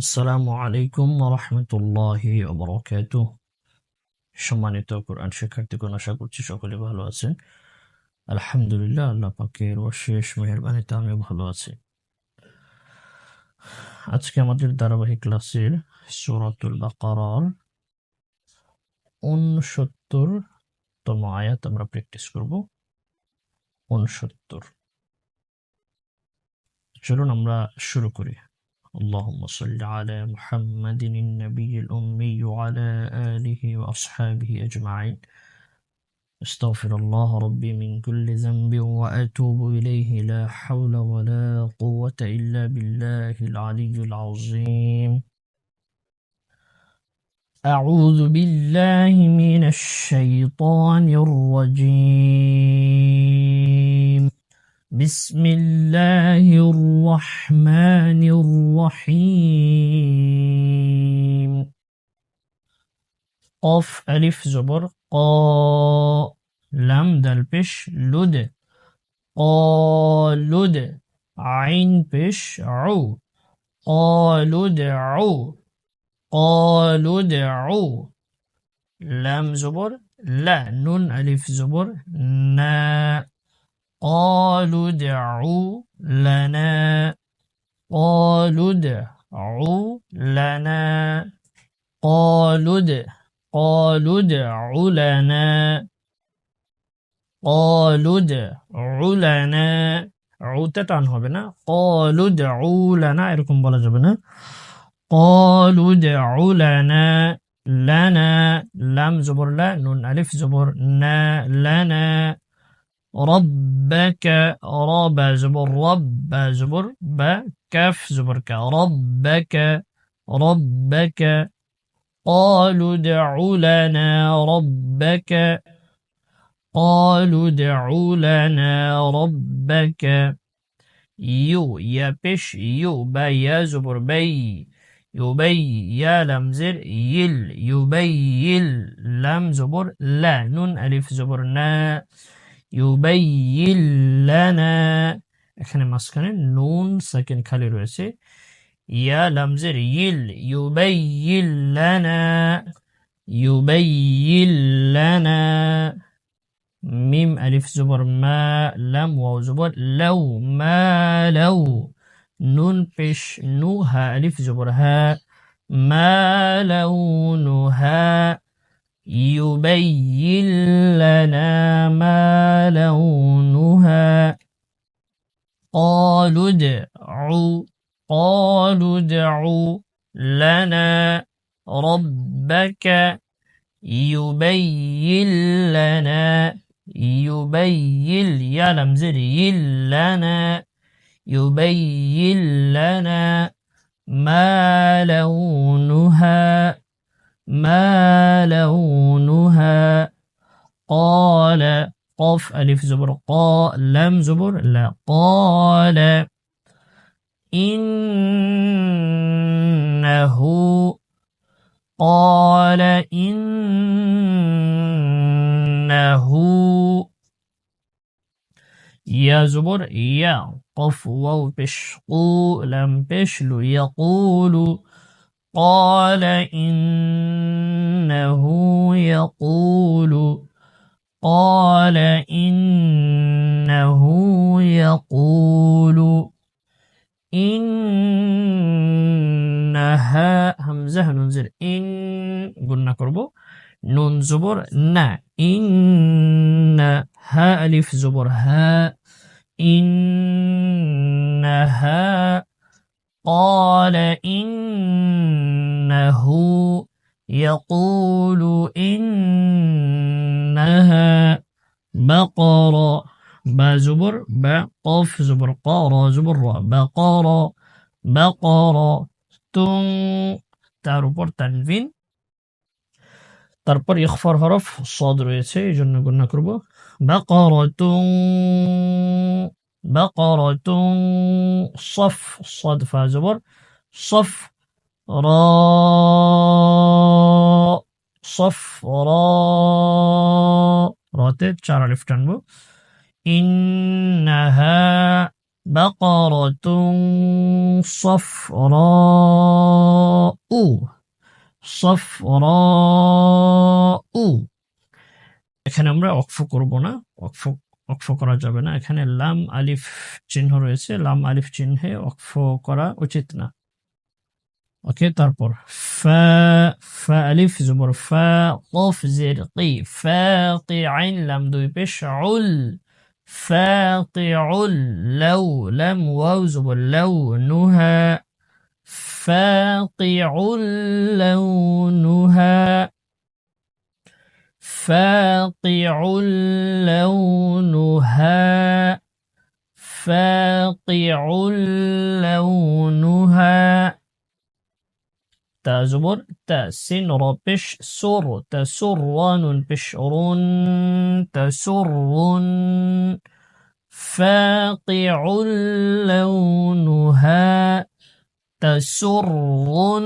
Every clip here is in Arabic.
আসসালামু আলাইকুম রহমতুল্লাহ বরকাত সম্মানিত কোরআন শিক্ষার্থীগণ, আশা করছি সকলে ভালো আছেন। আলহামদুলিল্লাহ, আল্লাহ পাকের অশেষ মেহরবানিতে আমি ভালো আছি। আজকে আমাদের ধারাবাহিক ক্লাসের সুরাতুল বাকারার উনসত্তর তম আয়াত আমরা প্র্যাকটিস করব। উনসত্তর চলুন আমরা শুরু করি। اللهم صل على محمد النبي الأمي وعلى آله وأصحابه أجمعين. استغفر الله ربي من كل ذنب وأتوب إليه. لا حول ولا قوة إلا بالله العلي العظيم. أعوذ بالله من الشيطان الرجيم. بسم الله الرحمن الرحيم. قف ألف زبر قا لم دل بش لد قالد عين بش عو قالوا دعوا قالوا دعوا لام زبر لا نون ألف زبر نا. قالوا ادعوا لنا قالوا ادعوا لنا قالوا قالوا ادعوا لنا قالوا ادعوا لنا. عوتت টান بنا قالوا ادعوا لنا এরকম بلا جبنا قالوا ادعوا لنا لنا لم زبر لا نون ألف زبر نا لنا. ربك رب زبر رب زبر ب كف زبر ك ربك ربك. قالوا ادع لنا ربك. قالوا ادع لنا ربك. يو يا بش يو با يا زبر بي. يبي يا لمزر يل. يبيل لم زبر لا نون ألف زبر نا. ইউবাইয়িল লানা এখানে মাঝখানে নুন সেকেন্ড খালি রয়েছে ইয়া লামজের ইল ইউবাইয়িল লানা ইউবাইয়িল লানা মিম আলিফ জবর মা লাম ওয়াও জবর লাউ মা লাউ নুন পেশ নু হা আলিফ জবর হা মা লাউনুহা يبين لنا ما لونها قالوا ادعوا قالوا ادعوا لنا ربك يبين لنا يبين يا لمزر لنا يبين لنا ما لونها قف ألف زبر قا لم زبر لا قال إنه قال إنه يا زبر يا قف واو بشقو لم بشلو يقول قال إنه يقول قال إنه يقول إنها همزة ننزل. إن قلنا كربو. نون زبر نا إن ها ألف زبر ها. إنها قال إنه يقول إنها بقرة با زبر با قف زبر قارا زبر را بقرة بقرة تن তার উপর তানভিন তারপর ইখফার হরফ সদ রয়েছে এই জন্য গণ্য করব বাকরাতুন بقرة صف صد فازبر صف را صف را راتب চার আলিফ টানবো إنها بقرة صفراء সফরাউ এখানে আমরা অক্ফ করব না অক্ফ অক্ফ করা যাবে না এখানে লাম আলিফ চিহ্ন রয়েছে লাম আলিফ চিহ্নে অক্ফ করা উচিত না ওকে তারপর ফা ফা আলিফ জবর ফা কফ জের কি ফাকি আইন লাম দুই পেশ উল ফাকিউল লাউ লাম ওয়াও জবর লাউ নুহা ফাকিউল লাউনুহা فاقع لونها فاقع لونها تزبر تسنربش سر تسران بشرون تسرون فاقع لونها تسرون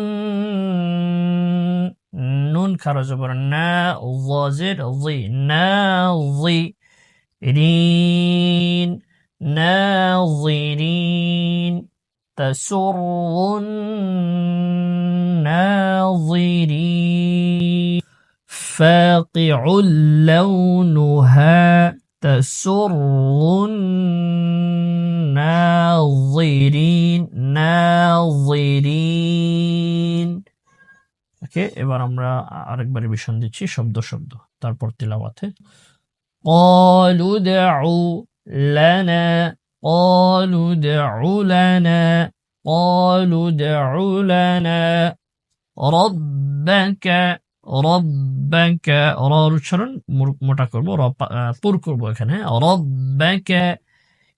نون كرزبر نا ضازر ضي ناضي رين ناظرين. تسر الناظرين فاقع لونها تسر الناظرين ناظرين ওকে এবার আমরা আরেকবার রিভিশন দিচ্ছি শব্দ শব্দ তারপর তিলাওয়াতে قالوا ادعوا لنا قالوا ادعوا لنا قالوا ادعوا لنا ربك ربك র উচ্চারণ মোটা করব র পুর করব এখানে ربك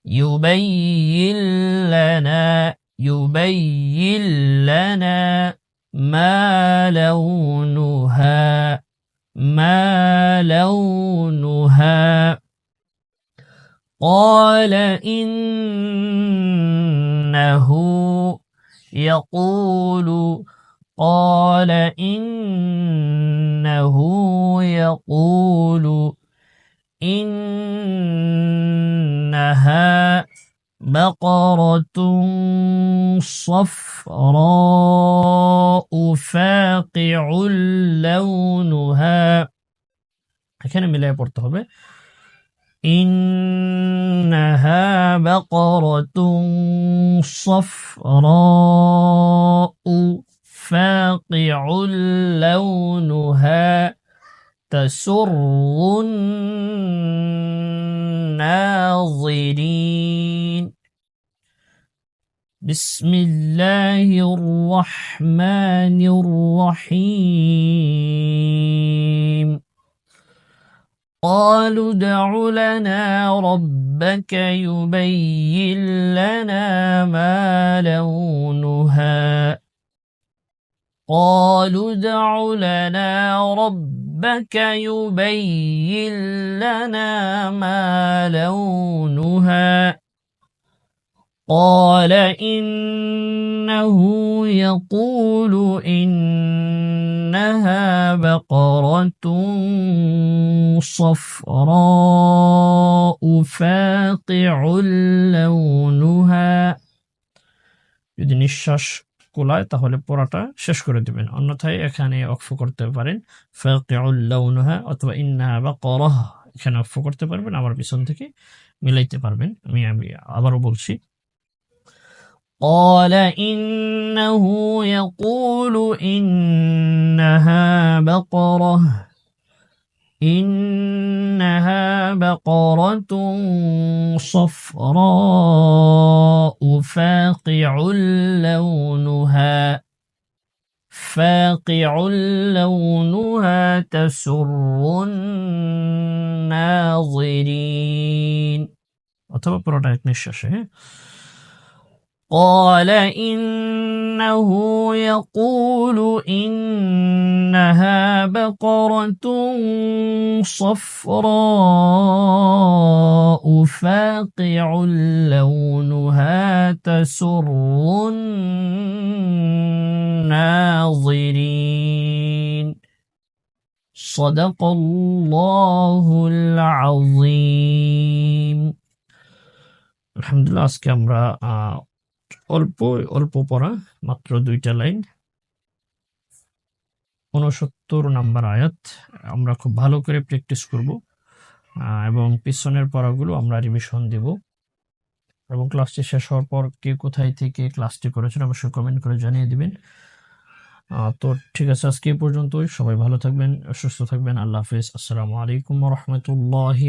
يبين لنا يبين لنا ما لونها ما لونها قال إنه يقول قال إنه يقول إنها بقرة صفراء فاقع لونها এখানে মিলাই পড়তে হবে إنها بقرة صفراء فاقع لونها تسر الناظرين. بسم الله الرحمن الرحيم. قالوا ادع لنا ربك يبين لنا ما لونها. قالوا ادع لنا ربك يبين لنا ما لونها. قال إنه يقول إنها بقرة صفراء فاقع لونها যদি নিঃশ্বাস কুলায় তাহলে পড়াটা শেষ করে দিবেন অন্যথায় এখানে অক্ফ করতে পারেন ফাকিউল লাউনুহা অথবা ইন্নাহা বাকারাহ এখানে অক্ফ করতে পারবেন আবার পিছন থেকে মিলাইতে পারবেন আমি আমি আবারও বলছি قال إنه يقول إنها بقرة إنها بقرة صفراء فاقع لونها فاقع لونها تسر الناظرين অথবা পুরোটা এক নিঃশ্বাসে হ্যাঁ قال إنه يقول إنها بقرة صفراء فاقع لونها تسر الناظرين صدق الله العظيم আলহামদুলিল্লাহ আজকে আমরা অল্প অল্প পড়া, মাত্র দুইটা লাইন। উনসত্তর নাম্বার আয়াত, আমরা খুব ভালো করে প্র্যাকটিস করব এবং পিছনের পড়াগুলো আমরা রিভিশন দেব। এবং ক্লাসটি শেষ হওয়ার পর কে কোথায় থেকে ক্লাসটি করেছেন অবশ্যই কমেন্ট করে জানিয়ে দিবেন। তো ঠিক আছে, আজকে পর্যন্তই। সবাই ভালো থাকবেন, সুস্থ থাকবেন। আল্লাহ হাফিজ। আসসালামু আলাইকুম রহমতুল্লাহি